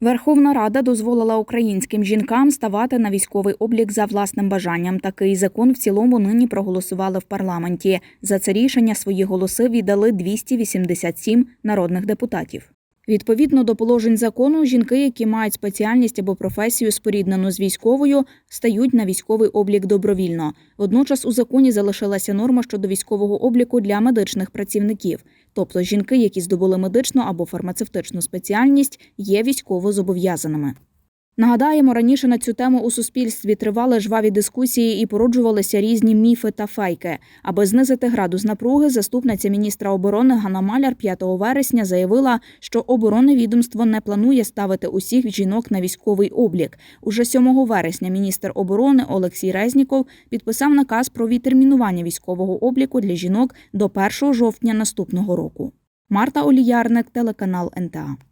Верховна Рада дозволила українським жінкам ставати на військовий облік за власним бажанням. Такий закон в цілому нині проголосували в парламенті. За це рішення свої голоси віддали 287 народних депутатів. Відповідно до положень закону, жінки, які мають спеціальність або професію споріднену з військовою, стають на військовий облік добровільно. Водночас у законі залишилася норма щодо військового обліку для медичних працівників. Тобто жінки, які здобули медичну або фармацевтичну спеціальність, є військово зобов'язаними. Нагадаємо, раніше на цю тему у суспільстві тривали жваві дискусії і породжувалися різні міфи та фейки. Аби знизити градус напруги, заступниця міністра оборони Ганна Маляр 5 вересня заявила, що оборонне відомство не планує ставити усіх жінок на військовий облік. Уже 7 вересня міністр оборони Олексій Резніков підписав наказ про відтермінування військового обліку для жінок до 1 жовтня наступного року. Марта Оліярник, телеканал НТА.